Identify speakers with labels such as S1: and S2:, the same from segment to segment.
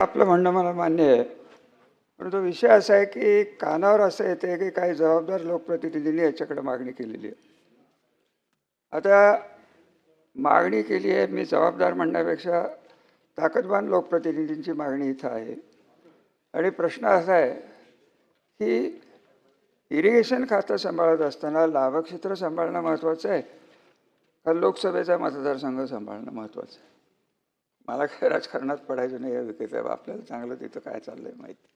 S1: आपलं म्हणणं मला मान्य आहे. परंतु विषय असा आहे की कानावर असं येते की काही जबाबदार लोकप्रतिनिधींनी याच्याकडे मागणी केलेली आहे. आता मागणी केली आहे मी जबाबदार म्हणण्यापेक्षा ताकदवान लोकप्रतिनिधींची मागणी इथं आहे. आणि प्रश्न असा आहे की इरिगेशन खातं सांभाळत असताना लाभक्षेत्र सांभाळणं महत्त्वाचं आहे का लोकसभेचा मतदारसंघ सांभाळणं महत्त्वाचं आहे? मला काय राजकारणात पडायचं नाही या विकेत आपल्याला चांगलं तिथं काय चाललंय माहिती?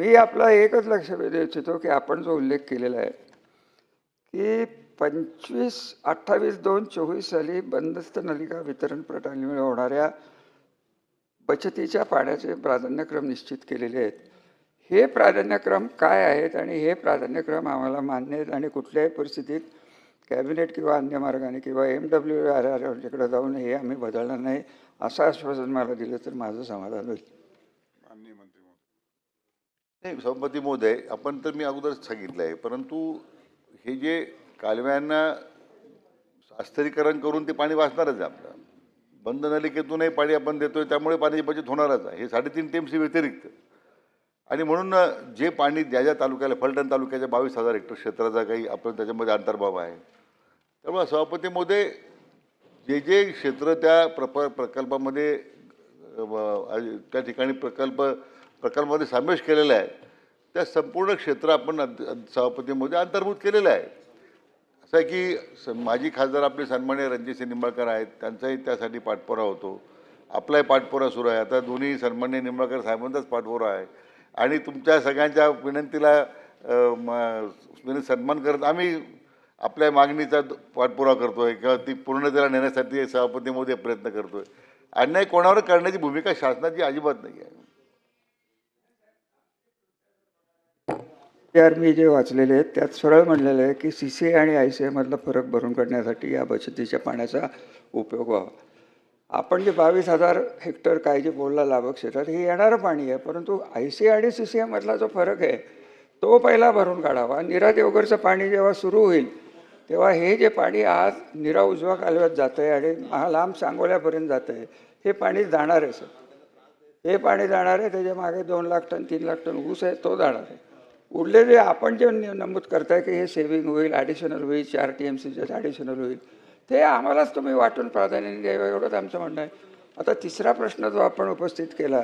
S1: मी आपला एकच लक्ष देऊ इच्छितो की आपण जो उल्लेख केलेला आहे की पंचवीस अठ्ठावीस दोन चोवीस साली बंदस्त नलिका वितरण प्रणालीमुळे होणाऱ्या बचतीच्या पाण्याचे प्राधान्यक्रम निश्चित केलेले आहेत. हे प्राधान्यक्रम काय आहेत आणि हे प्राधान्यक्रम आम्हाला मान्य आहेत आणि कुठल्याही परिस्थितीत कॅबिनेट किंवा अन्य मार्गाने किंवा एम डब्ल्यू आर आरकडे जाऊन हे आम्ही बदलणार नाही असं आश्वासन मला दिलं तर माझं समाधान होईल.
S2: माननीय मंत्री महोदय.
S3: नाही सभापती महोदय आपण तर मी अगोदरच सांगितलं आहे परंतु हे जे कालव्यांना अस्थिरीकरण करून ते पाणी वाचणारच आहे आपलं. बंद नलिकेतूनही पाणी आपण देतोय त्यामुळे पाण्याची बचत होणारच आहे. हे साडेतीन टीएमसी व्यतिरिक्त. आणि म्हणून जे पाणी ज्या ज्या तालुक्याला फलटण तालुक्याच्या बावीस हजार हेक्टर क्षेत्राचा काही आपण त्याच्यामध्ये अंतर्भाव आहे. त्यामुळे सभापतीमध्ये जे जे क्षेत्र त्या प्रप प्रकल्पामध्ये त्या ठिकाणी प्रकल्प प्रकल्पामध्ये समावेश केलेला आहे त्या संपूर्ण क्षेत्र आपण सभापतीमध्ये अंतर्भूत केलेलं आहे. असं आहे की स माजी खासदार आपले सन्मान्य रणजितसिंह निंबाळकर आहेत त्यांचाही त्यासाठी पाठपुरा होतो. आपलाही पाठपुरा सुरू आहे. आता दोन्ही सन्मान्य निंबाळकर साहेबांचाच पाठपुरा आहे. आणि तुमच्या सगळ्यांच्या विनंतीला विनंती सन्मान करत आम्ही आपल्या मागणीचा पाठपुरा करतो करतोय किंवा ती पूर्णतेला नेण्यासाठी सभापतीमध्ये प्रयत्न करतोय. अन्याय कोणावर करण्याची भूमिका शासनाची अजिबात नाही आहे.
S1: त्यावर मी जे वाचलेले आहेत त्यात सरळ म्हणलेलं आहे की सी सी आणि आय सी आयमधला फरक भरून काढण्यासाठी या बचतीच्या पाण्याचा उपयोग व्हावा. आपण जे बावीस हजार हेक्टर काय जे बोलला लाभक क्षेत्रात हे येणारं पाणी आहे परंतु आय सी आणि सी सी एमधला जो फरक आहे तो पहिला भरून काढावा. निरा देवगरचं पाणी जेव्हा सुरू होईल तेव्हा हे जे पाणी आज निरा उजवा कालव्यात जातं आहे आणि महा लांब सांगोल्यापर्यंत जातं आहे हे पाणी जाणार आहे सर. हे पाणी जाणार आहे त्याच्यामागे दोन लाख टन तीन लाख टन ऊस आहे तो जाणार आहे. उरलेले आपण जे नमूद करताय की हे सेव्हिंग होईल ॲडिशनल होईल चार टी एम सीचं ॲडिशनल होईल ते आम्हालाच तुम्ही वाटून प्राधान्य द्यावं एवढंच आमचं म्हणणं आहे. आता तिसरा प्रश्न जो आपण उपस्थित केला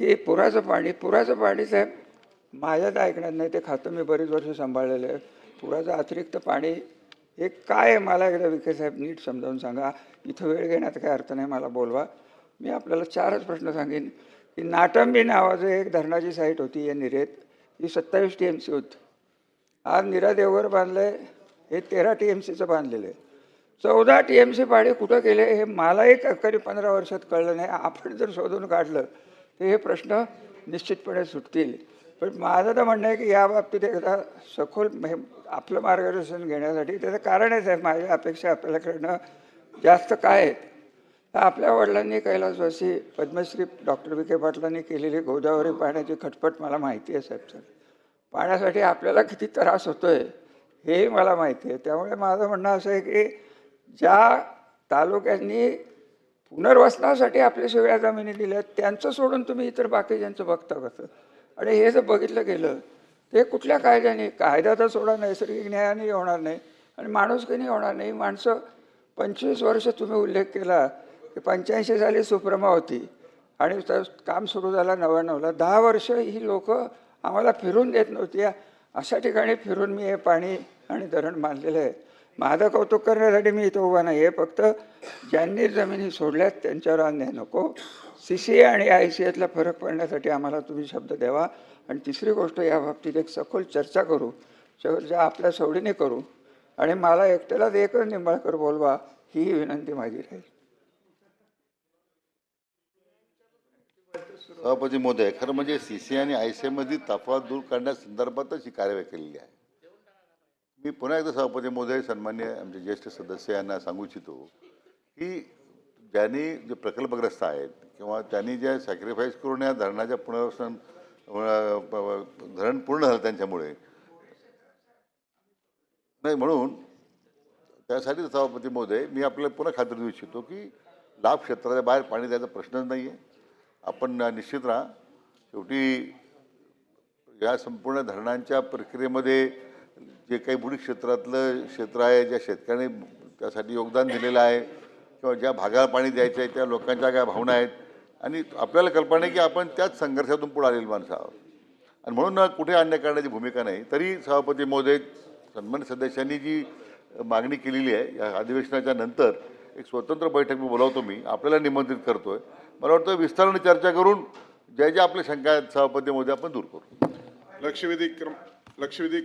S1: की पुराचं पाणी पुराचं पाणी साहेब माझ्याच ऐकण्यात नाही ते खातं मी बरीच वर्ष सांभाळलेलं आहे. पुराचं अतिरिक्त पाणी हे काय आहे मला एकदा विखे साहेब नीट समजावून सांगा. इथं वेळ घेण्यात काही अर्थ नाही मला बोलवा. मी आपल्याला चारच प्रश्न सांगेन की नाटंबी नावाचं एक धरणाची साईट होती या निरेत. ही सत्तावीस टी एम सी होती. आज नीरा देवघर आहे हे तेरा टी एम सीचं बांधलेलं आहे. चौदा टी एम सी पाणी कुठं गेले हे मलाही कधी पंधरा वर्षात कळलं नाही. आपण जर शोधून काढलं तर हे प्रश्न निश्चितपणे सुटतील. पण माझं तर म्हणणं आहे की या बाबतीत एकदा सखोल हे आपलं मार्गदर्शन घेण्यासाठी त्याचं कारणच आहे. माझ्या अपेक्षा आपल्याकडनं जास्त काय आहेत तर आपल्या वडिलांनी कैलासवासी पद्मश्री डॉक्टर विखे पाटलांनी केलेली गोदावरी पाण्याची खटपट मला माहिती आहे साहेब सर. पाण्यासाठी आपल्याला किती त्रास होतो आहे हेही मला माहिती आहे. त्यामुळे माझं म्हणणं असं आहे की ज्या तालुक्यांनी पुनर्वसनासाठी आपल्या सगळ्या जमिनी दिल्या त्यांचं सोडून तुम्ही इतर बाकीच्यांचं बघता कसं? आणि हे जर बघितलं गेलं ते कुठल्या कायद्याने कायदा तर सोडा नैसर्गिक न्यायाने होणार नाही आणि माणुसकीने होणार नाही. माणसं पंचवीस वर्ष तुम्ही उल्लेख केला की पंच्याऐंशी साली सुप्रमा होती आणि काम सुरू झाला नव्याण्णवला. दहा वर्ष ही लोक आम्हाला फिरून देत नव्हती. अशा ठिकाणी फिरून मी हे पाणी आणि धरण बांधलेलं आहे. माझं कौतुक करण्यासाठी मी इथं उभा नाही आहे फक्त ज्यांनी जमिनी सोडल्यात त्यांच्यावर अन्याय नको. सी सी ए आणि आय सी एतला फरक पडण्यासाठी आम्हाला तुम्ही शब्द द्यावा. आणि तिसरी गोष्ट या बाबतीत एक सखोल चर्चा करू. शेवटच्या आपल्या सवडीने करू. आणि मला एकट्यालाच एकच निंबाळकर बोलवा ही विनंती माझी राहील.
S3: सभापती महोदय खरं म्हणजे सी सी आणि आय सी एमध्ये तफावत दूर करण्यासंदर्भातच ही कार्यवाही केलेली आहे. मी पुन्हा एकदा सभापती महोदय सन्मान्य आमचे ज्येष्ठ सदस्य यांना सांगू इच्छितो की ज्यांनी जे प्रकल्पग्रस्त आहेत किंवा त्यांनी ज्या सॅक्रिफाईस करून या धरणाच्या पुनर्वसन धरण पूर्ण झालं त्यांच्यामुळे नाही म्हणून त्यासाठी सभापती महोदय मी आपल्याला पुन्हा खात्री देऊ इच्छितो की लाभ क्षेत्राच्या बाहेर पाणी द्यायचा प्रश्नच नाही आहे आपण निश्चित राहा. शेवटी या संपूर्ण धरणांच्या प्रक्रियेमध्ये जे काही बुडी क्षेत्रातलं क्षेत्र आहे ज्या शेतकऱ्यांनी त्यासाठी योगदान दिलेलं आहे किंवा ज्या भागाला पाणी द्यायचं आहे त्या लोकांच्या काय भावना आहेत आणि आपल्याला कल्पना आहे की आपण त्याच संघर्षातून पुढे आलेली माणसं आहोत. आणि म्हणून कुठे अन्याय करण्याची भूमिका नाही. तरी सभापती महोदय सन्मानित सदस्यांनी जी मागणी केलेली आहे या अधिवेशनाच्या नंतर एक स्वतंत्र बैठक मी बोलावतो मी आपल्याला निमंत्रित करतो आहे मला वाटतं विस्ताराने चर्चा करून ज्या ज्या आपल्या शंका आहेत सभापती महोदय आपण दूर करू.
S2: लक्षवेधी क्रम लक्षवेधी